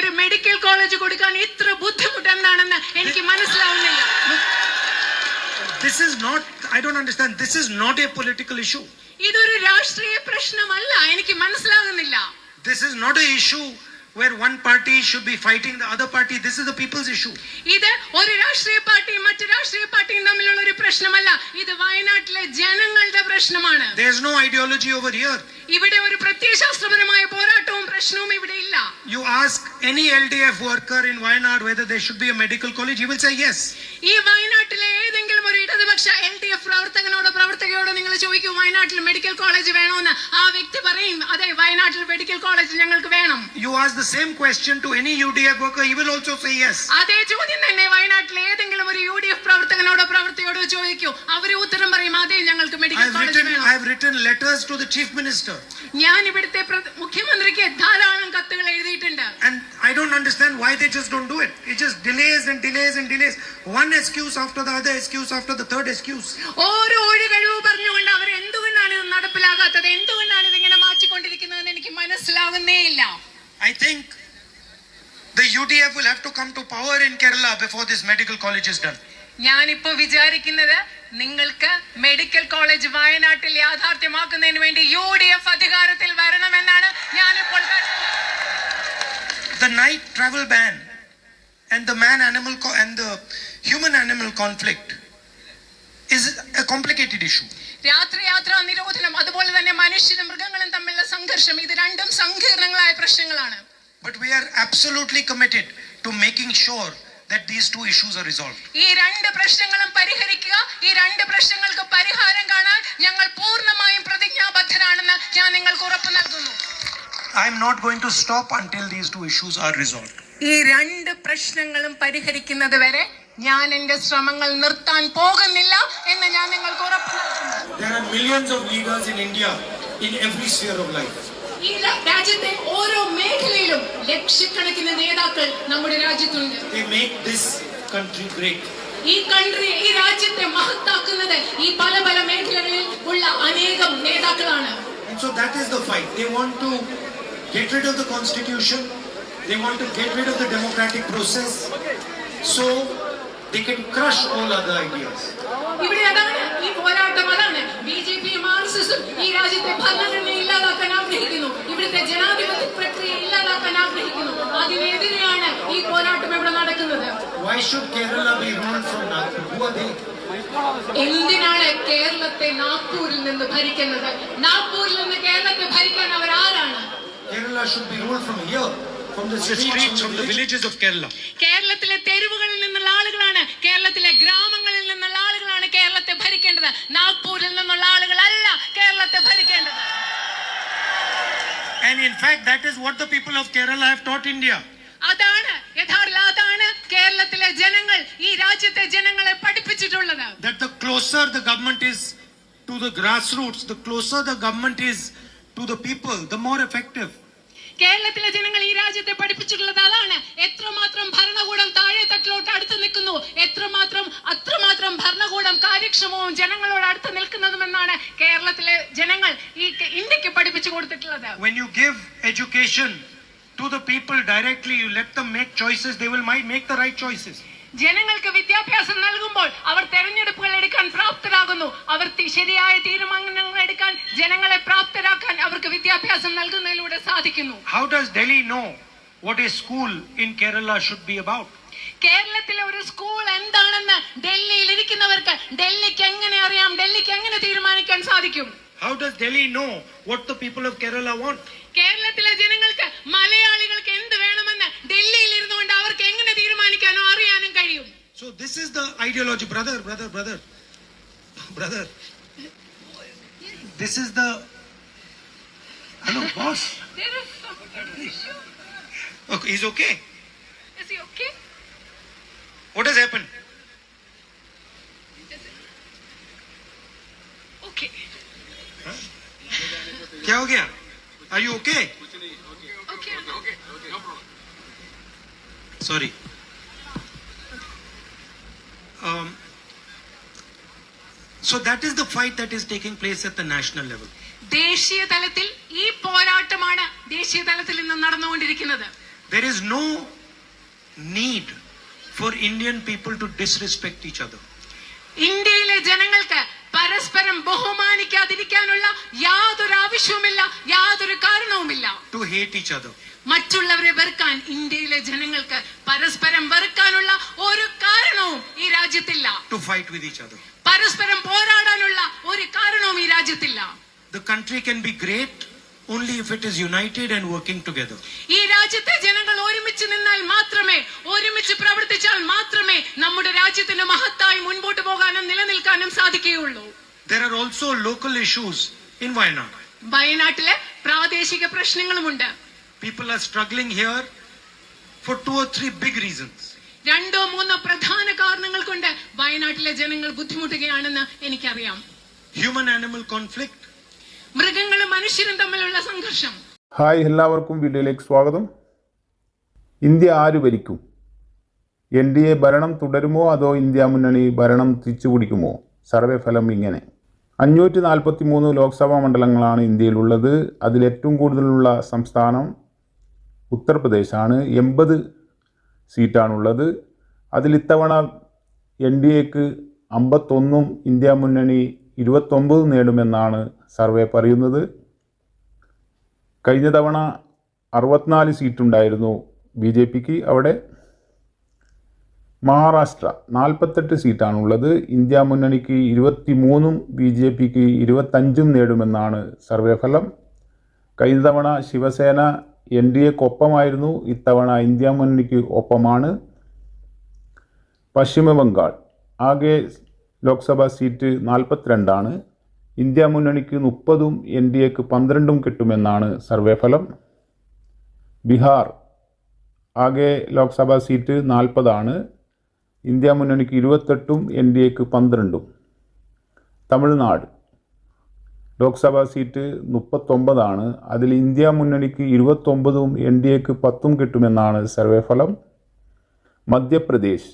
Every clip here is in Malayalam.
ഒരു മെഡിക്കൽ കോളേജ് കൊടുക്കാൻ ഇത്ര ബുദ്ധിമുട്ട് എന്താണെന്ന് എനിക്ക് മനസ്സിലാവുന്നില്ല This is not, I don't understand, this is not a political issue. ഇതൊരു രാഷ്ട്രീയ പ്രശ്നമല്ല എനിക്ക് മനസ്സിലാകുന്നില്ല This is not a issue where one party should be fighting the other party. This is the people's issue. ഇത് ഒരു രാഷ്ട്രീയ പാർട്ടിയും മറ്റു രാഷ്ട്രീയ പാർട്ടിയും തമ്മിലുള്ള ഒരു പ്രശ്നമല്ല ഇത് വയനാട്ടിലെ ജനങ്ങളുടെ പ്രശ്നമാണ് There's no ideology over here. ഇവിടെ ഒരു പ്രത്യയശാസ്ത്രപരമായ പോരാട്ടവും പ്രശ്നവും ask any LDF worker in Wayanad whether there should be a medical college, he will say yes. ഈ വയനാട്ടിലെ ഏതെങ്കിലും ഒരു ഇടതുപക്ഷ എൽ ഡി എഫ് പ്രവർത്തകനോടോ പ്രവർത്തകയോടോ നിങ്ങൾ ചോദിക്കൂ വയനാട്ടിൽ മെഡിക്കൽ കോളേജ് വേണമെന്ന് ആ വ്യക്തി പറയും അതെ വയനാട്ടിൽ മെഡിക്കൽ കോളേജ് ഞങ്ങൾക്ക് വേണം You ask the same question to any UDF worker, he will also say yes. അതേ ചോദ്യം തന്നെ വയനാട്ടിലെ ഏതെങ്കിലും ഒരു യു ഡി എഫ് പ്രവർത്തകനോടോ പ്രവർത്തകയോടോ ചോദിക്കൂ അവര് ഉത്തരം പറയും അതെ ഞങ്ങൾക്ക് മെഡിക്കൽ I've കോളേജ് written, വേണം I've written letters to the chief minister. ഞാൻ ഇവിടുത്തെ പ്ര- മുഖ്യമന്ത്രിക്ക് ധാരാളം കത്തുകൾ എഴുതിയിട്ടുണ്ട് And I don't understand why they just don't do it. It just delays and delays and delays. One excuse after the other excuse after the third excuse. ഓരോ ഒഴികഴിവ് പറഞ്ഞുകൊണ്ട് അവർ എന്തുകൊണ്ടാണ് ഇത് നടപ്പിലാകാത്തത് എന്തുകൊണ്ടാണ് ഇതിങ്ങനെ മാറ്റിക്കൊണ്ടിരിക്കുന്നതെന്ന് എനിക്ക് മനസ്സിലാകുന്നേയില്ല I think the UDF will have to come to power in Kerala before this medical college is done. ഞാനിപ്പോ വിചാരിക്കുന്നത് നിങ്ങൾക്ക് മെഡിക്കൽ കോളേജ് വയനാട്ടിൽ യാഥാർത്ഥ്യമാക്കുന്നതിന് വേണ്ടി യു ഡി എഫ് അധികാരത്തിൽ വരണമെന്നാണ് ഞാനിപ്പോൾ. The night travel ban and the man animal and the human animal conflict is a complicated issue. രാത്രി യാത്രാ നിരോധനം അതുപോലെ തന്നെ മനുഷ്യരും മൃഗങ്ങളും തമ്മിലുള്ള സംഘർഷം ഇത് രണ്ടും സങ്കീർണങ്ങളായ പ്രശ്നങ്ങളാണ് But we are absolutely committed to making sure that these two issues are resolved. ഈ രണ്ട് പ്രശ്നങ്ങളും പരിഹരിക്കുക ഈ രണ്ട് പ്രശ്നങ്ങൾക്ക് പരിഹാരം കാണാൻ ഞങ്ങൾ പൂർണമായും പ്രതിജ്ഞാബദ്ധരാണെന്ന് ഞാൻ നിങ്ങൾക്ക് ഉറപ്പ് നൽകുന്നു I am not going to stop until these two issues are resolved. ഈ രണ്ട് പ്രശ്നങ്ങളും പരിഹരിക്കുന്നത് വരെ ഞാൻ എന്റെ ശ്രമങ്ങൾ നിർത്താൻ പോകുന്നില്ല എന്ന് ഞാൻ നിങ്ങൾക്ക് ഉറപ്പുണ്ടാക്കുന്നു ഈ രാജ്യത്തെ ഓരോ മേഖലയിലും ലക്ഷക്കണക്കിന് നേതാക്കൾ നമ്മുടെ രാജ്യത്തുണ്ട് ഈ കൺട്രി ഈ രാജ്യത്തെ മഹത്താക്കുന്നത് ഈ പല പല മേഖലകളിൽ ഉള്ള നേതാക്കളാണ് So that is the fight. They want to get rid of the constitution. They want to get rid of the democratic process. So they can crush all other ideas. ഇവിടെ അതാണ് ഈ പോരാട്ടം അതാണ് ബി ജെ പി ആർ ഈ രാജ്യത്തെ ഭരണഘടന ഇല്ലാതാക്കാൻ ആഗ്രഹിക്കുന്നു. ഇവിടുത്തെ ജനാധിപത്യ പ്രക്രിയ ഇല്ലാതാക്കാൻ ആഗ്രഹിക്കുന്നു. അതിനെതിരെയാണ് ഈ പോരാട്ടം ഇവിടെ നടക്കുന്നത്. Why should Kerala be ruled from Nagpur? Who are they? എന്തിനാണ് കേരളത്തെ നാഗ്പൂരിൽ നിന്ന് ഭരിക്കുന്നത്? നാഗ്പൂരിൽ നിന്ന് കേരളത്തെ ഭരിക്കാൻ അവർ ആരാണ്? Kerala should be ruled from here, from the streets, from the villages of Kerala. കേരളത്തിലെ തെരുവുകളിൽ നിന്നുള്ള ആളുകളാണ് കേരളത്തിലെ ഗ്രാമങ്ങളിൽ നിന്നുള്ള ആളുകളാണ് കേരളത്തെ ഭരിക്കേണ്ടത് നാഗ്പൂരിൽ നിന്നുള്ള ആളുകളല്ല കേരളത്തെ ഭരിക്കേണ്ടത് And in fact, that is what the people of Kerala have taught India. അതാണ് യഥാർത്ഥ അതാണ് കേരളത്തിലെ ജനങ്ങൾ ഈ രാജ്യത്തെ ജനങ്ങളെ പഠിപ്പിച്ചിട്ടുള്ളത് That the closer the government is to the grassroots, the closer the government is to the people, the more effective. കേരളത്തിലെ ജനങ്ങൾ ഈ രാജ്യത്തെ പഠിപ്പിച്ചിട്ടുള്ളത് അതാണ്. എത്രമാത്രം ഭരണകൂടം താഴെ തട്ടിലോട്ട് അടുത്ത് നിൽക്കുന്നു എത്രമാത്രം അത്രമാത്രം ഭരണകൂടം കാര്യക്ഷമവും ജനങ്ങളോട് അടുത്ത് നിൽക്കുന്നതുമെന്നാണ് കേരളത്തിലെ ജനങ്ങൾ ഈ ഇന്ത്യയ്ക്ക് പഠിപ്പിച്ചു കൊടുത്തിട്ടുള്ളത്. When you give education to the people directly, you let them make choices, they will make the right choices. ജനങ്ങൾക്ക് വിദ്യാഭ്യാസം നൽകുമ്പോൾ അവർ തെരഞ്ഞെടുപ്പുകൾ എടുക്കാൻ പ്രാപ്തരാകുന്നു. അവർ ശരിയായ തീരുമാനങ്ങൾ എടുക്കാൻ ജനങ്ങളെ പ്രാപ്തരാക്കാൻ അവർക്ക് വിദ്യാഭ്യാസം നൽകുന്നതിലൂടെ സാധിക്കുന്നു. How does Delhi know what is school in Kerala should be about കേരളത്തിലെ ഒരു സ്കൂൾ എന്താണെന്ന് ഡൽഹിയിൽ ഇരിക്കുന്നവർക്ക് ഡൽഹിക്ക് എങ്ങനെ അറിയാം? ഡൽഹിക്ക് എങ്ങനെ തീരുമാനിക്കാൻ സാധിക്കും? How does Delhi know what the people of Kerala want കേരളത്തിലെ ജനങ്ങൾക്ക് മലയാളികൾക്ക് എന്ത് വേണമെന്ന് ഡൽഹിയിൽ ഇരുന്നുകൊണ്ട് അവർക്ക് എങ്ങനെ തീരുമാനിക്കാനോ അറിയാനും കഴിയും So this is the ideology, brother, brother, brother, brother. This is the. Hello, boss. There is some issue. Okay, he's okay. Is he okay? What has happened? Okay. क्या हो गया? Are you okay? Okay. Sorry. Um, so that is the fight that is taking place at the national level. ദേശീയ തലത്തിൽ ഈ പോരാട്ടമാണ് ദേശീയ തലത്തിൽ ഇന്ന് നടന്നുകൊണ്ടിരിക്കുന്നത് There is no need for Indian people to disrespect each other. ഇന്ത്യയിലെ ജനങ്ങൾക്ക് പരസ്പരം ബഹുമാനിക്കാതിരിക്കാനുള്ള യാതൊരു ആവശ്യവുമില്ല യാതൊരു കാരണവുമില്ല to hate each other. മറ്റുള്ളവരെ വെറുക്കാൻ ഇന്ത്യയിലെ ജനങ്ങൾക്ക് പരസ്പരം വെറുക്കാനുള്ള ഒരു കാരണവും ഈ രാജ്യത്തില്ല. പരസ്പരം പോരാടാനുള്ള ഒരു കാരണവും ഈ രാജ്യത്തില്ല The country can be great only if it is united and working together. ഈ രാജ്യത്തെ ജനങ്ങൾ ഒരുമിച്ച് നിന്നാൽ മാത്രമേ ഒരുമിച്ച് പ്രവർത്തിച്ചാൽ മാത്രമേ നമ്മുടെ രാജ്യത്തിന് മഹത്തായി മുൻപോട്ട് പോകാനും നിലനിൽക്കാനും സാധിക്കുകയുള്ളൂ There are also local issues in Wayanad. വയനാട്ടിലെ പ്രാദേശിക പ്രശ്നങ്ങളുമുണ്ട് People are struggling here for two or three big reasons. രണ്ടോ മൂന്നോ പ്രധാന കാരണങ്ങൾ കൊണ്ട് വയനാട്ടിലെ ജനങ്ങൾ ബുദ്ധിമുട്ടുകയാണെന്ന് എനിക്കറിയാം. ഹ്യൂമൻ ആനിമൽ കോൺഫ്ലിക്ട് മൃഗങ്ങളും മനുഷ്യരും തമ്മിലുള്ള സംഘർഷം. ഹായ് എല്ലാവർക്കും വീഡിയോയിലേക്ക് സ്വാഗതം. ഇന്ത്യ ആര് ഭരിക്കും? എൻ ഡി എ ഭരണം തുടരുമോ? അതോ ഇന്ത്യ മുന്നണി ഭരണം തിരിച്ചുപിടിക്കുമോ സർവേ ഫലം ഇങ്ങനെ. അഞ്ഞൂറ്റി നാൽപ്പത്തി മൂന്ന് ലോക്സഭാ മണ്ഡലങ്ങളാണ് ഇന്ത്യയിലുള്ളത്. അതിലേറ്റവും കൂടുതലുള്ള സംസ്ഥാനം ഉത്തർപ്രദേശാണ്. എൺപത് സീറ്റാണുള്ളത്. അതിൽ ഇത്തവണ എൻ ഡി എക്ക് അമ്പത്തൊന്നും ഇന്ത്യ മുന്നണി ഇരുപത്തൊമ്പത് നേടുമെന്നാണ് സർവേ പറയുന്നത്. കഴിഞ്ഞ തവണ അറുപത്തിനാല് സീറ്റുണ്ടായിരുന്നു ബി ജെ പിക്ക്. അവിടെ മഹാരാഷ്ട്ര നാൽപ്പത്തെട്ട് സീറ്റാണുള്ളത്. ഇന്ത്യ മുന്നണിക്ക് ഇരുപത്തി മൂന്നും ബി ജെ പിക്ക് ഇരുപത്തഞ്ചും നേടുമെന്നാണ് സർവേ ഫലം. കഴിഞ്ഞ തവണ ശിവസേന എൻ ഡി എക്കൊപ്പമായിരുന്നു ഇത്തവണ ഇന്ത്യ മുന്നണിക്ക് ഒപ്പമാണ്. പശ്ചിമ ബംഗാൾ ആകെ ലോക്സഭാ സീറ്റ് നാൽപ്പത്തിരണ്ടാണ്. ഇന്ത്യ മുന്നണിക്ക് മുപ്പതും എൻ ഡി എക്ക് പന്ത്രണ്ടും കിട്ടുമെന്നാണ് സർവേ ഫലം. ബീഹാർ. ആകെ ലോക്സഭാ സീറ്റ് നാൽപ്പതാണ്. ഇന്ത്യ മുന്നണിക്ക് ഇരുപത്തെട്ടും എൻ ഡി എക്ക് പന്ത്രണ്ടും. തമിഴ്നാട്. ലോക്സഭാ സീറ്റ് മുപ്പത്തൊമ്പതാണ്. അതിൽ ഇന്ത്യ മുന്നണിക്ക് ഇരുപത്തൊമ്പതും എൻ ഡി എക്ക് പത്തും കിട്ടുമെന്നാണ് സർവേ ഫലം. മധ്യപ്രദേശ്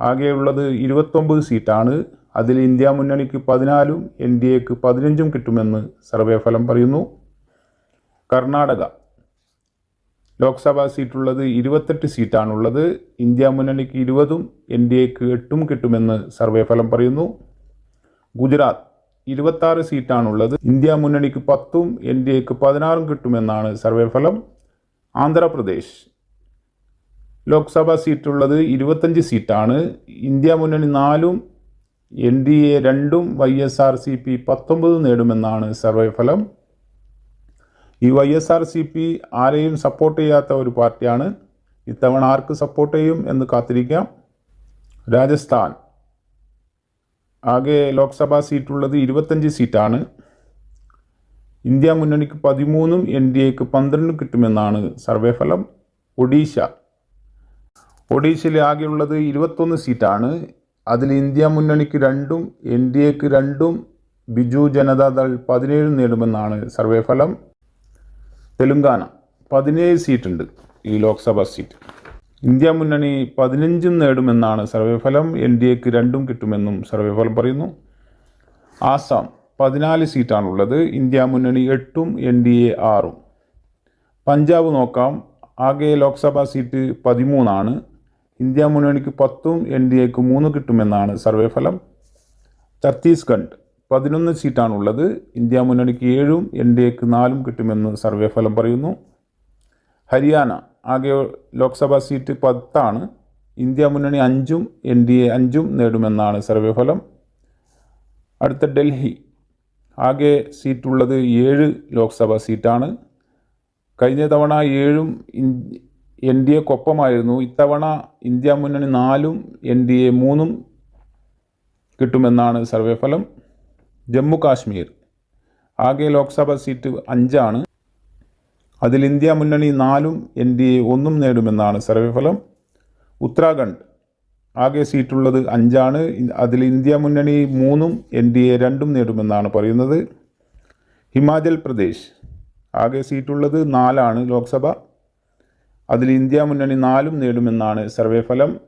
ആകെയുള്ളത് ഇരുപത്തൊമ്പത് സീറ്റാണ്. അതിൽ ഇന്ത്യ മുന്നണിക്ക് പതിനാലും എൻ ഡി എക്ക് പതിനഞ്ചും കിട്ടുമെന്ന് സർവേ ഫലം പറയുന്നു. കർണാടക ലോക്സഭാ സീറ്റുള്ളത് ഇരുപത്തെട്ട് സീറ്റാണുള്ളത്. ഇന്ത്യ മുന്നണിക്ക് ഇരുപതും എൻ ഡി എക്ക് എട്ടും കിട്ടുമെന്ന് സർവേ ഫലം പറയുന്നു. ഗുജറാത്ത് ഇരുപത്താറ് സീറ്റാണുള്ളത്. ഇന്ത്യ മുന്നണിക്ക് പത്തും എൻ ഡി എക്ക് പതിനാറും കിട്ടുമെന്നാണ് സർവേ ഫലം. ആന്ധ്രാപ്രദേശ്. ലോക്സഭാ സീറ്റുള്ളത് ഇരുപത്തഞ്ച് സീറ്റാണ്. ഇന്ത്യ മുന്നണി നാലും എൻ ഡി എ രണ്ടും Y S R C P പത്തൊമ്പത് നേടുമെന്നാണ് സർവേ ഫലം. ഈ Y S R C P ആരെയും സപ്പോർട്ട് ചെയ്യാത്ത ഒരു പാർട്ടിയാണ്. ഇത്തവണ ആർക്ക് സപ്പോർട്ട് ചെയ്യും എന്ന് കാത്തിരിക്കാം. രാജസ്ഥാൻ. ആകെ ലോക്സഭാ സീറ്റുള്ളത് ഇരുപത്തഞ്ച് സീറ്റാണ്. ഇന്ത്യ മുന്നണിക്ക് പതിമൂന്നും എൻ ഡി എക്ക് പന്ത്രണ്ടും കിട്ടുമെന്നാണ് സർവേ ഫലം. ഒഡീഷ. ഒഡീഷയിൽ ആകെയുള്ളത് ഇരുപത്തൊന്ന് സീറ്റാണ്. അതിൽ ഇന്ത്യ മുന്നണിക്ക് രണ്ടും എൻ ഡി എക്ക് രണ്ടും ബിജു ജനതാദൾ പതിനേഴും നേടുമെന്നാണ് സർവേ ഫലം. തെലുങ്കാന പതിനേഴ് സീറ്റുണ്ട് ഈ ലോക്സഭാ സീറ്റ്. ഇന്ത്യ മുന്നണി പതിനഞ്ചും നേടുമെന്നാണ് സർവേ ഫലം എൻ ഡി എക്ക് രണ്ടും കിട്ടുമെന്നും സർവേ ഫലം പറയുന്നു. ആസാം പതിനാല് സീറ്റാണുള്ളത്. ഇന്ത്യ മുന്നണി എട്ടും എൻ ഡി എ ആറും. പഞ്ചാബ് നോക്കാം. ആകെ ലോക്സഭാ സീറ്റ് പതിമൂന്നാണ്. ഇന്ത്യ മുന്നണിക്ക് പത്തും എൻ ഡി എക്ക് മൂന്ന് കിട്ടുമെന്നാണ് സർവേ ഫലം ഛത്തീസ്ഗഡ് പതിനൊന്ന് സീറ്റാണുള്ളത്. ഇന്ത്യ മുന്നണിക്ക് ഏഴും എൻ ഡി എക്ക് നാലും കിട്ടുമെന്ന് സർവേ ഫലം പറയുന്നു. ഹരിയാന ആകെ ലോക്സഭാ സീറ്റ് പത്താണ്. ഇന്ത്യ മുന്നണി അഞ്ചും എൻ ഡി എ അഞ്ചും നേടുമെന്നാണ് സർവേ ഫലം. അടുത്ത ഡൽഹി. ആകെ സീറ്റുള്ളത് ഏഴ് ലോക്സഭാ സീറ്റാണ്. കഴിഞ്ഞ തവണ ഏഴും എൻ ഡി എക്കൊപ്പമായിരുന്നു. ഇത്തവണ ഇന്ത്യ മുന്നണി നാലും എൻ ഡി എ മൂന്നും കിട്ടുമെന്നാണ് സർവേ ഫലം. ജമ്മു കാശ്മീർ. ആകെ ലോക്സഭാ സീറ്റ് അഞ്ചാണ്. അതിൽ ഇന്ത്യ മുന്നണി നാലും എൻ ഡി എ ഒന്നും നേടുമെന്നാണ് സർവേ ഫലം ഉത്തരാഖണ്ഡ് ആകെ സീറ്റുള്ളത് അഞ്ചാണ്. അതിൽ ഇന്ത്യ മുന്നണി മൂന്നും എൻ ഡി എ രണ്ടും നേടുമെന്നാണ് പറയുന്നത്. ഹിമാചൽ പ്രദേശ് ആകെ സീറ്റുള്ളത് നാലാണ് ലോക്സഭ. അതിൽ ഇന്ത്യ മുന്നണി നാലും നേടുമെന്നാണ് സർവേ ഫലം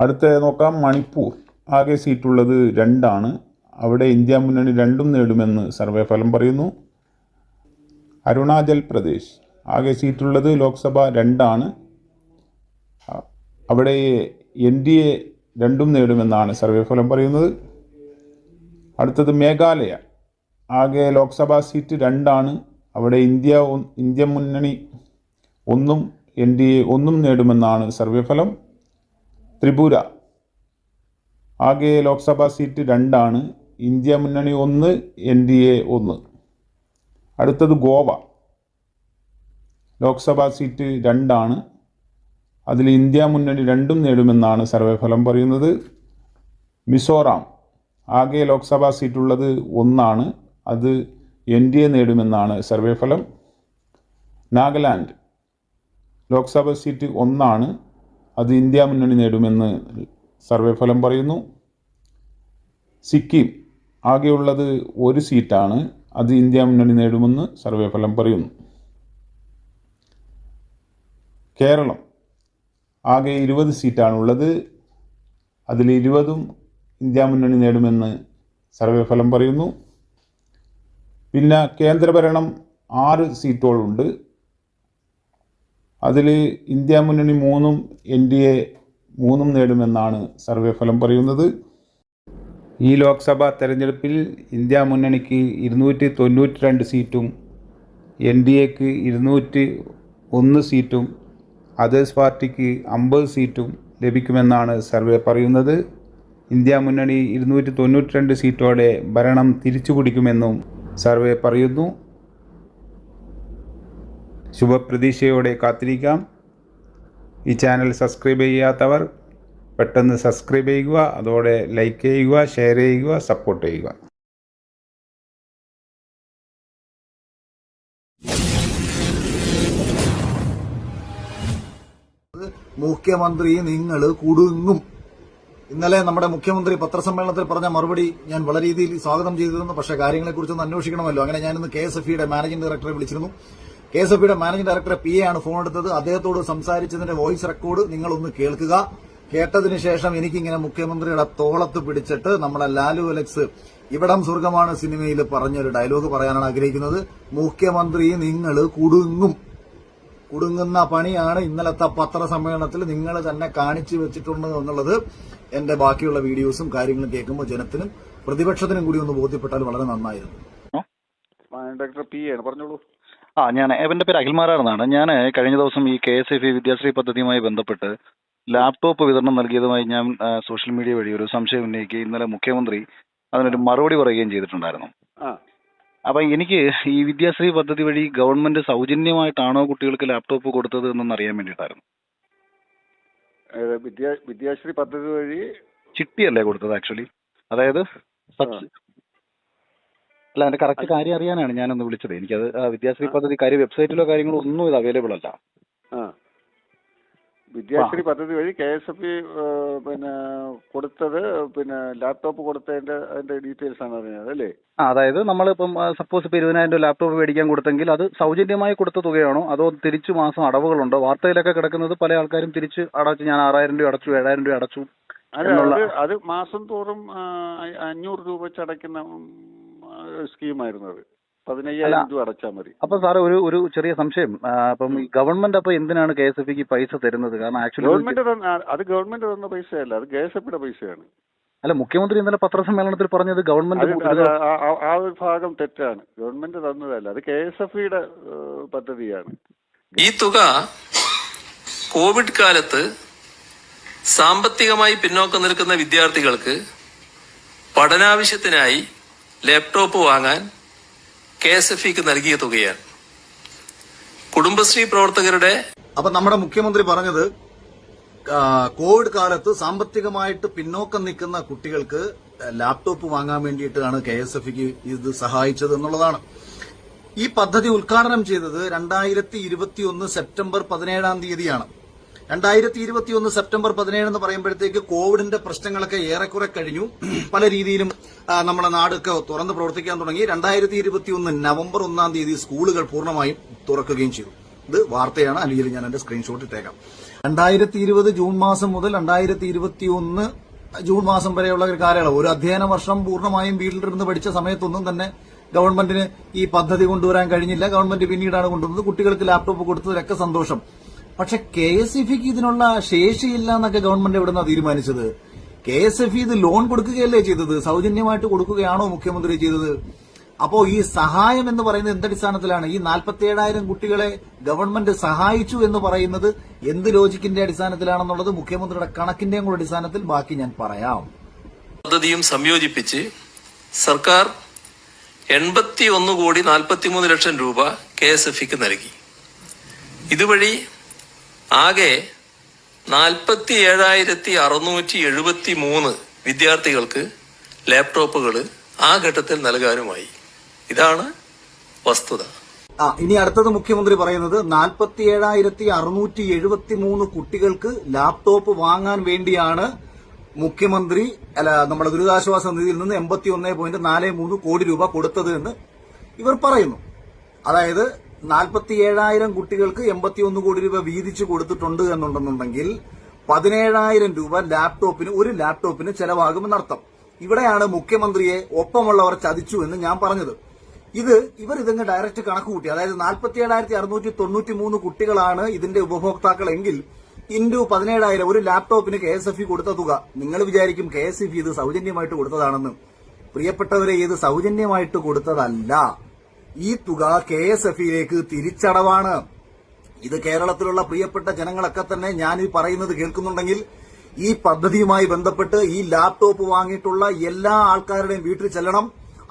അടുത്ത നോക്കാം മണിപ്പൂർ ആകെ സീറ്റുള്ളത് രണ്ടാണ്. അവിടെ ഇന്ത്യ മുന്നണി രണ്ടും നേടുമെന്ന് സർവേ ഫലം പറയുന്നു. അരുണാചൽ പ്രദേശ് ആകെ സീറ്റുള്ളത് ലോക്സഭ രണ്ടാണ്. അവിടെ എൻ ഡി എ രണ്ടും നേടുമെന്നാണ് സർവേ ഫലം പറയുന്നത്. അടുത്തത് മേഘാലയ. ആകെ ലോക്സഭാ സീറ്റ് രണ്ടാണ്. അവിടെ ഇന്ത്യ ഇന്ത്യ മുന്നണി ഒന്നും എൻ ഡി എ ഒന്നും നേടുമെന്നാണ് സർവേ ഫലം. ത്രിപുര. ആകെ ലോക്സഭാ സീറ്റ് രണ്ടാണ്. ഇന്ത്യ മുന്നണി ഒന്ന് എൻ ഡി എ ഒന്ന്. അടുത്തത് ഗോവ. ലോക്സഭാ സീറ്റ് രണ്ടാണ്. അതിൽ ഇന്ത്യ മുന്നണി രണ്ടും നേടുമെന്നാണ് സർവേ ഫലം പറയുന്നത്. മിസോറാം ആകെ ലോക്സഭാ സീറ്റുള്ളത് ഒന്നാണ്. അത് എൻ ഡി എ നേടുമെന്നാണ് സർവേ ഫലം. നാഗാലാൻഡ് ലോക്സഭാ സീറ്റ് ഒന്നാണ്. അത് ഇന്ത്യ മുന്നണി നേടുമെന്ന് സർവേ ഫലം പറയുന്നു. സിക്കിം ആകെയുള്ളത് ഒരു സീറ്റാണ്. അത് ഇന്ത്യ മുന്നണി നേടുമെന്ന് സർവേ ഫലം പറയുന്നു. കേരളം. ആകെ ഇരുപത് സീറ്റാണുള്ളത്. അതിൽ ഇരുപതും ഇന്ത്യ മുന്നണി നേടുമെന്ന് സർവേ ഫലം പറയുന്നു. പിന്നെ കേന്ദ്രഭരണം ആറ് സീറ്റുകളുണ്ട് അതിൽ ഇന്ത്യ മുന്നണി മൂന്നും എൻ ഡി എ മൂന്നും നേടുമെന്നാണ് സർവേ ഫലം പറയുന്നത്. ഈ ലോക്സഭാ തെരഞ്ഞെടുപ്പിൽ ഇന്ത്യ മുന്നണിക്ക് ഇരുന്നൂറ്റി തൊണ്ണൂറ്റി രണ്ട് സീറ്റും എൻ ഡി എക്ക് ഇരുന്നൂറ്റി ഒന്ന് സീറ്റും അതേഴ്സ് പാർട്ടിക്ക് അമ്പത് സീറ്റും ലഭിക്കുമെന്നാണ് സർവേ പറയുന്നത്. ഇന്ത്യ മുന്നണി ഇരുന്നൂറ്റി തൊണ്ണൂറ്റി രണ്ട് സീറ്റോടെ ഭരണം തിരിച്ചു പിടിക്കുമെന്നും സർവേ പറയുന്നു. ശുഭപ്രതീക്ഷയോടെ കാത്തിരിക്കാം. ഈ ചാനൽ സബ്സ്ക്രൈബ് ചെയ്യാത്തവർ പെട്ടെന്ന് സബ്സ്ക്രൈബ് ചെയ്യുക അതോടെ ലൈക്ക് ചെയ്യുക ഷെയർ ചെയ്യുക സപ്പോർട്ട് ചെയ്യുക. മുഖ്യമന്ത്രി നിങ്ങൾ കുടുങ്ങും. ഇന്നലെ നമ്മുടെ മുഖ്യമന്ത്രി പത്രസമ്മേളനത്തിൽ പറഞ്ഞ മറുപടി ഞാൻ വളരെ രീതിയിൽ സ്വാഗതം ചെയ്തിരുന്നു. പക്ഷേ കാര്യങ്ങളെക്കുറിച്ചൊന്ന് അന്വേഷിക്കണമല്ലോ. അങ്ങനെ ഞാനിന്ന് കെ എസ് എഫ് മാനേജിംഗ് ഡയറക്ടറെ വിളിച്ചിരുന്നു. കെ എസ് എഫ് മാനേജിംഗ് ഡയറക്ടറെ പി എ ആണ് ഫോൺ എടുത്തത്. അദ്ദേഹത്തോട് സംസാരിച്ചതിന്റെ വോയിസ് റെക്കോർഡ് നിങ്ങളൊന്ന് കേൾക്കുക. കേട്ടതിന് ശേഷം എനിക്കിങ്ങനെ മുഖ്യമന്ത്രിയുടെ തോളത്ത് പിടിച്ചിട്ട് നമ്മുടെ ലാലു അലക്സ് ഇവിടം സ്വർഗമാണ് സിനിമയിൽ പറഞ്ഞൊരു ഡയലോഗ് പറയാനാണ് ആഗ്രഹിക്കുന്നത്. മുഖ്യമന്ത്രി നിങ്ങൾ കുടുങ്ങും. കുടുങ്ങുന്ന പണിയാണ് ഇന്നലത്തെ പത്രസമ്മേളനത്തിൽ നിങ്ങൾ തന്നെ കാണിച്ചു വെച്ചിട്ടുണ്ട് എന്നുള്ളത് എന്റെ ബാക്കിയുള്ള വീഡിയോസും കാര്യങ്ങളും കേൾക്കുമ്പോൾ ജനത്തിനും പ്രതിപക്ഷത്തിനും കൂടി ഒന്ന് ബോധ്യപ്പെട്ടാൽ വളരെ നന്നായിരുന്നു. ഡോക്ടർ പി ആണ് പറഞ്ഞോളൂ. ആ ഞാൻ എന്റെ പേര് അഖിൽമാരാണെന്നാണ് ഞാൻ കഴിഞ്ഞ ദിവസം ഈ K S F E Vidyashree പദ്ധതിയുമായി ബന്ധപ്പെട്ട് ലാപ്ടോപ്പ് വിതരണം നൽകിയതുമായി ഞാൻ സോഷ്യൽ മീഡിയ വഴി ഒരു സംശയം ഉന്നയിക്കുകയും ഇന്നലെ മുഖ്യമന്ത്രി അതിനൊരു മറുപടി പറയുകയും ചെയ്തിട്ടുണ്ടായിരുന്നു. ആ. അപ്പം എനിക്ക് ഈ വിദ്യാശ്രീ പദ്ധതി വഴി ഗവൺമെന്റ് സൗജന്യമായിട്ടാണോ കുട്ടികൾക്ക് ലാപ്ടോപ്പ് കൊടുത്തത് എന്നൊന്ന് അറിയാൻ വേണ്ടിയിട്ടായിരുന്നു. ഏത് വിദ്യാ വിദ്യാശ്രീ പദ്ധതി വഴി ചിട്ടിയല്ലേ കൊടുത്തത് ആക്ച്വലി അതായത് സബ്സി- അല്ല അതിന്റെ കറക്റ്റ് കാര്യം അറിയാനാണ് ഞാനൊന്ന് വിളിച്ചത്. എനിക്കത് ആ, വിദ്യാശ്രീ പദ്ധതി കാര്യം വെബ്സൈറ്റിലോ കാര്യങ്ങളോ ഒന്നും ഇത് അവൈലബിൾ അല്ല. ആ. വിദ്യാശ്രീ പദ്ധതി വഴി കെ എസ് എഫ് ഇ പിന്നെ കൊടുത്തത് പിന്നെ ലാപ്ടോപ്പ് കൊടുത്തതിന്റെ അതിന്റെ ഡീറ്റെയിൽസ് ആണ് അറിഞ്ഞത് അല്ലേ? ആ അതായത് നമ്മളിപ്പം സപ്പോസ് ഇപ്പൊ ഇരുപതിനായിരം രൂപ ലാപ്ടോപ്പ് മേടിക്കാൻ കൊടുത്തെങ്കിൽ അത് സൗജന്യമായി കൊടുത്ത തുകയാണോ? അതോ തിരിച്ചു മാസം അടവുകളുണ്ടോ? വാർത്തയിലൊക്കെ കിടക്കുന്നത് പല ആൾക്കാരും തിരിച്ച് അടച്ചു ഞാൻ ആറായിരം രൂപ അടച്ചു ഏഴായിരം രൂപ അടച്ചു അത് മാസം തോറും അഞ്ഞൂറ് രൂപ വെച്ച് അടയ്ക്കുന്ന സ്കീമായിരുന്നു അത്. പതിനയ്യായിരം രൂപ അടച്ചാൽ മതി. അപ്പൊ സാറേ ഒരു ഒരു ചെറിയ സംശയം. അപ്പം ഈ ഗവൺമെന്റ് അപ്പൊ എന്തിനാണ് കെ എസ് എഫ് ഇക്ക് പൈസ തരുന്നത്? കാരണം ആക്ച്വലി ഗവൺമെന്റ് തന്ന അത് ഗവൺമെന്റ് തന്ന പൈസയല്ല അത് കെ എസ് എഫ് പൈസയാണ്. അല്ല മുഖ്യമന്ത്രി ഇന്നലെ പത്രസമ്മേളനത്തിൽ പറഞ്ഞത് ഗവൺമെന്റ് ആ- ആ- ആ ഒരു ഭാഗം തെറ്റാണ്. ഗവൺമെന്റ് തന്നതല്ല അത് കെ എസ് എഫ് പദ്ധതിയാണ്. ഈ തുക കോവിഡ് കാലത്ത് സാമ്പത്തികമായി പിന്നോക്കം നിൽക്കുന്ന വിദ്യാർത്ഥികൾക്ക് പഠനാവശ്യത്തിനായി ലാപ്ടോപ്പ് വാങ്ങാൻ കെ എസ് എഫ് ഇക്ക് നൽകിയ തുകയാണ്. കുടുംബശ്രീ പ്രവർത്തകരുടെ അപ്പൊ നമ്മുടെ മുഖ്യമന്ത്രി പറഞ്ഞത് കോവിഡ് കാലത്ത് സാമ്പത്തികമായിട്ട് പിന്നോക്കം നിൽക്കുന്ന കുട്ടികൾക്ക് ലാപ്ടോപ്പ് വാങ്ങാൻ വേണ്ടിയിട്ടാണ് കെ എസ് എഫ് ഇത് സഹായിച്ചത് എന്നുള്ളതാണ്. ഈ പദ്ധതി ഉദ്ഘാടനം ചെയ്തത് രണ്ടായിരത്തി ഇരുപത്തിയൊന്ന് സെപ്റ്റംബർ പതിനേഴാം തീയതിയാണ്. രണ്ടായിരത്തി ഇരുപത്തിയൊന്ന് സെപ്റ്റംബർ പതിനേഴ് എന്ന് പറയുമ്പോഴത്തേക്ക് കോവിഡിന്റെ പ്രശ്നങ്ങളൊക്കെ ഏറെക്കുറെ കഴിഞ്ഞു. പല രീതിയിലും നമ്മുടെ നാടൊക്കെ തുറന്ന് പ്രവർത്തിക്കാൻ തുടങ്ങി. രണ്ടായിരത്തി ഇരുപത്തിയൊന്ന് നവംബർ ഒന്നാം തീയതി സ്കൂളുകൾ പൂർണമായും തുറക്കുകയും ചെയ്തു. ഇത് വാർത്തയാണ്. അല്ലെങ്കിൽ ഞാൻ എന്റെ സ്ക്രീൻഷോട്ട് ഇട്ടേക്കാം. രണ്ടായിരത്തി ഇരുപത് ജൂൺ മാസം മുതൽ രണ്ടായിരത്തി ഇരുപത്തി ഒന്ന് ജൂൺ മാസം വരെയുള്ള ഒരു കാലയളവ്. ഒരു അധ്യയന വർഷം പൂർണമായും വീട്ടിലിരുന്ന് പഠിച്ച സമയത്തൊന്നും തന്നെ ഗവൺമെന്റിന് ഈ പദ്ധതി കൊണ്ടുവരാൻ കഴിഞ്ഞില്ല. ഗവൺമെന്റ് പിന്നീടാണ് കൊണ്ടുവന്നത്. കുട്ടികൾക്ക് ലാപ്ടോപ്പ് കൊടുത്തതിലൊക്കെ സന്തോഷം. പക്ഷെ കെ എസ് ഇ ഫിക്ക് ഇതിനുള്ള ശേഷിയില്ല എന്നൊക്കെ ഗവൺമെന്റ് എവിടുന്നാ തീരുമാനിച്ചത്? കെ എസ് എഫ് ഇത് ലോൺ കൊടുക്കുകയല്ലേ ചെയ്തത്? സൗജന്യമായിട്ട് കൊടുക്കുകയാണോ മുഖ്യമന്ത്രി ചെയ്തത്? അപ്പോ ഈ സഹായം എന്ന് പറയുന്നത് എന്തടിസ്ഥാനത്തിലാണ്? ഈ നാൽപ്പത്തി ഏഴായിരം കുട്ടികളെ ഗവൺമെന്റ് സഹായിച്ചു എന്ന് പറയുന്നത് എന്ത് ലോജിക്കിന്റെ അടിസ്ഥാനത്തിലാണെന്നുള്ളത് മുഖ്യമന്ത്രിയുടെ കണക്കിന്റെയും കൂടെ അടിസ്ഥാനത്തിൽ ബാക്കി ഞാൻ പറയാം. പദ്ധതിയും സംയോജിപ്പിച്ച് സർക്കാർ എൺപത്തി ഒന്ന് കോടി നാൽപ്പത്തി മൂന്ന് ലക്ഷം രൂപ കെ എസ് എഫ് ഇക്ക് നൽകി. ഇതുവഴി ആകെ നാൽപ്പത്തി ഏഴായിരത്തി അറുന്നൂറ്റി എഴുപത്തി മൂന്ന് വിദ്യാർത്ഥികൾക്ക് ലാപ്ടോപ്പുകൾ ആ ഘട്ടത്തിൽ നൽകാനുമായി. ഇതാണ് വസ്തുത. ആ ഇനി അടുത്തത് മുഖ്യമന്ത്രി പറയുന്നത് നാൽപ്പത്തി ഏഴായിരത്തി അറുന്നൂറ്റി എഴുപത്തി മൂന്ന് കുട്ടികൾക്ക് ലാപ്ടോപ്പ് വാങ്ങാൻ വേണ്ടിയാണ് മുഖ്യമന്ത്രി അല്ല നമ്മുടെ ദുരിതാശ്വാസ നിധിയിൽ നിന്ന് എൺപത്തി ഒന്ന് പോയിന്റ് നാല് മൂന്ന് കോടി രൂപ കൊടുത്തത് എന്ന് ഇവർ പറയുന്നു. അതായത് നാൽപ്പത്തി ഏഴായിരം കുട്ടികൾക്ക് എൺപത്തിയൊന്ന് കോടി രൂപ വീതിച്ചു കൊടുത്തിട്ടുണ്ട് എന്നുണ്ടെന്നുണ്ടെങ്കിൽ പതിനേഴായിരം രൂപ ലാപ്ടോപ്പിന് ഒരു ലാപ്ടോപ്പിന് ചെലവാകുമെന്നർത്ഥം ഇവിടെയാണ് മുഖ്യമന്ത്രിയെ ഒപ്പമുള്ളവർ ചതിച്ചു എന്ന് ഞാൻ പറഞ്ഞത്. ഇത് ഇവർ ഇതങ്ങ് ഡയറക്റ്റ് കണക്ക് കൂട്ടി. അതായത് നാൽപ്പത്തി ഏഴായിരത്തി അറുന്നൂറ്റി തൊണ്ണൂറ്റി മൂന്ന് കുട്ടികളാണ് ഇതിന്റെ ഉപഭോക്താക്കളെങ്കിൽ ഇൻഡു പതിനേഴായിരം ഒരു ലാപ്ടോപ്പിന് കെ എസ് എഫ് ഇ കൊടുത്ത തുക. നിങ്ങൾ വിചാരിക്കും കെ എസ് എഫ് ഇത് സൗജന്യമായിട്ട് കൊടുത്തതാണെന്ന്. പ്രിയപ്പെട്ടവരെ ഇത് സൗജന്യമായിട്ട് കൊടുത്തതല്ല. ഈ തുക കെ എസ് എഫിലേക്ക് തിരിച്ചടവാണ്. ഇത് കേരളത്തിലുള്ള പ്രിയപ്പെട്ട ജനങ്ങളൊക്കെ തന്നെ ഞാൻ ഈ പറയുന്നത് കേൾക്കുന്നുണ്ടെങ്കിൽ ഈ പദ്ധതിയുമായി ബന്ധപ്പെട്ട് ഈ ലാപ്ടോപ്പ് വാങ്ങിയിട്ടുള്ള എല്ലാ ആൾക്കാരുടെയും വീട്ടിൽ ചെല്ലണം.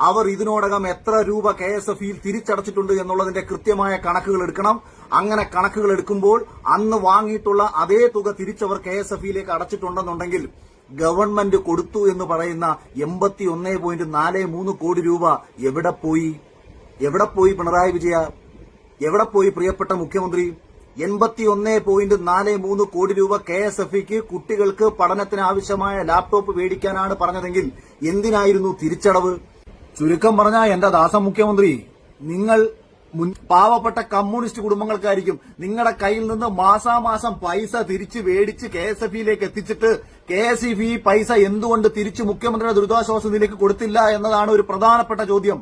അവർ ഇതിനോടകം എത്ര രൂപ കെ എസ് എഫ് ഇയിൽ തിരിച്ചടച്ചിട്ടുണ്ട് എന്നുള്ളതിന്റെ കൃത്യമായ കണക്കുകൾ എടുക്കണം. അങ്ങനെ കണക്കുകൾ എടുക്കുമ്പോൾ അന്ന് വാങ്ങിയിട്ടുള്ള അതേ തുക തിരിച്ചവർ കെ എസ് എഫ് ഇയിലേക്ക് അടച്ചിട്ടുണ്ടെന്നുണ്ടെങ്കിൽ ഗവൺമെന്റ് കൊടുത്തു എന്ന് പറയുന്ന എൺപത്തി ഒന്നേ പോയിന്റ് നാല് മൂന്ന് കോടി രൂപ എവിടെ പോയി? എവിടെ പോയി പിണറായി വിജയ? എവിടെ പോയി പ്രിയപ്പെട്ട മുഖ്യമന്ത്രി? എൺപത്തി ഒന്ന് പോയിന്റ് നാല് മൂന്ന് കോടി രൂപ കെ എസ് എഫ് ഇക്ക് കുട്ടികൾക്ക് പഠനത്തിന് ആവശ്യമായ ലാപ്ടോപ്പ് മേടിക്കാനാണ് പറഞ്ഞതെങ്കിൽ എന്തിനായിരുന്നു തിരിച്ചടവ്? ചുരുക്കം പറഞ്ഞ എന്റെ ദാസ മുഖ്യമന്ത്രി നിങ്ങൾ പാവപ്പെട്ട കമ്മ്യൂണിസ്റ്റ് കുടുംബങ്ങൾക്കായിരിക്കും നിങ്ങളുടെ കയ്യിൽ നിന്ന് മാസാമാസം പൈസ തിരിച്ച് മേടിച്ച് കെ എസ് എഫ് ഇയിലേക്ക് എത്തിച്ചിട്ട് കെ എസ് ഇ പൈസ എന്തുകൊണ്ട് തിരിച്ച് മുഖ്യമന്ത്രിയുടെ ദുരിതാശ്വാസ നിധിയിലേക്ക് കൊടുത്തില്ല എന്നതാണ് ഒരു പ്രധാനപ്പെട്ട ചോദ്യം.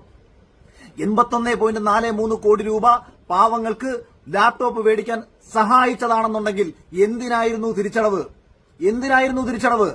എൺപത്തൊന്ന് പോയിന്റ് നാല് മൂന്ന് കോടി രൂപ പാവങ്ങൾക്ക് ലാപ്ടോപ്പ് മേടിക്കാൻ സഹായിച്ചതാണെന്നുണ്ടെങ്കിൽ എന്തിനായിരുന്നു തിരിച്ചടവ്? എന്തിനായിരുന്നു തിരിച്ചടവ്?